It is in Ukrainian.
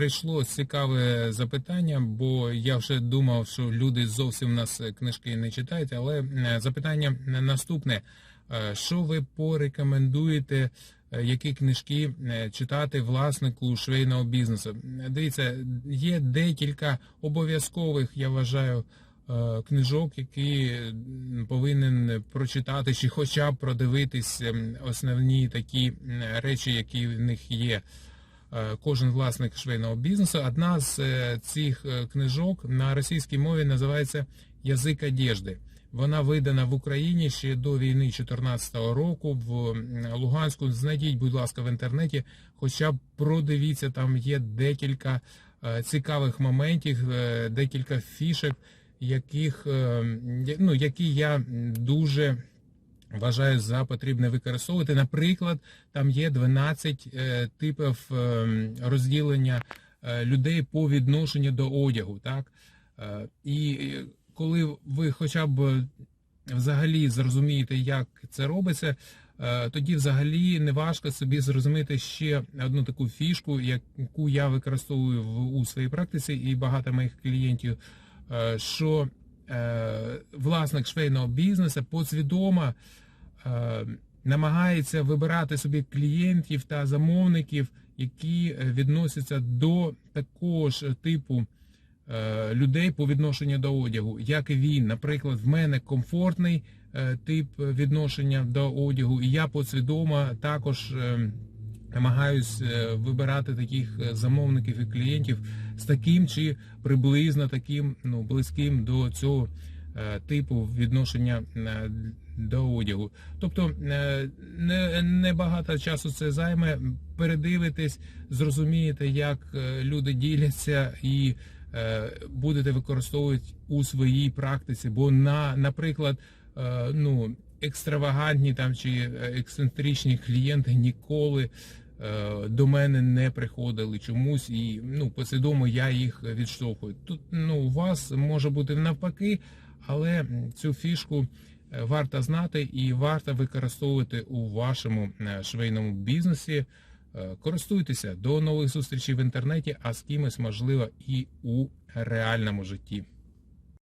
Прийшло цікаве запитання, бо я вже думав, що люди зовсім у нас книжки не читають. Але е, запитання наступне: Е, що ви порекомендуєте, е, які книжки е, читати власнику швейного бізнесу? Дивіться, є декілька обов'язкових, я вважаю. е, Книжок, які повинен прочитати, чи хоча б продивитись ем, основні такі речі, які в них є е, кожен власник швейного бізнесу. Одна з е, цих е, книжок на російській мові називається Язик одежди. Вона видана в Україні ще до війни 2014 року в Луганську. Знайдіть, будь ласка, в інтернеті. Хоча б продивіться, там є декілька е, цікавих моментів, е, декілька фішек, яких е, ну, які я дуже вважаю за потрібне використовувати. Наприклад, там є 12 е, типів е, розділення е, людей по відношенню до одягу. Так? Е, І коли ви хоча б взагалі зрозумієте, як це робиться, тоді взагалі не важко собі зрозуміти ще одну таку фішку, яку я використовую у своїй практиці, і багато моїх клієнтів, що власник швейного бізнесу подсвідомо е, намагається вибирати собі клієнтів та замовників, які е, відносяться до такого ж типу е, людей по відношенню до одягу, як і він. Наприклад, в мене комфортний е, тип відношення до одягу, і я подсвідомо також. Намагаюсь е, вибирати таких е, замовників і клієнтів з таким чи приблизно таким ну близьким до цього типу відношення е, до одягу. Тобто е, не, часу це займе. Передивитесь, зрозумієте, як е, люди діляться, і е, будете використовувати у своїй практиці. Бо на, наприклад, е, ну екстравагантні там чи е, ексцентричні клієнти ніколи. е, До мене не приходили чомусь, і ну посвідомо я їх відштовхую. Тут ну у вас може бути навпаки, але цю фішку е, варто знати і варто використовувати у вашому е, швейному бізнесі. Е, Користуйтеся до нових зустрічей в інтернеті, а з кимось можливо і у реальному житті.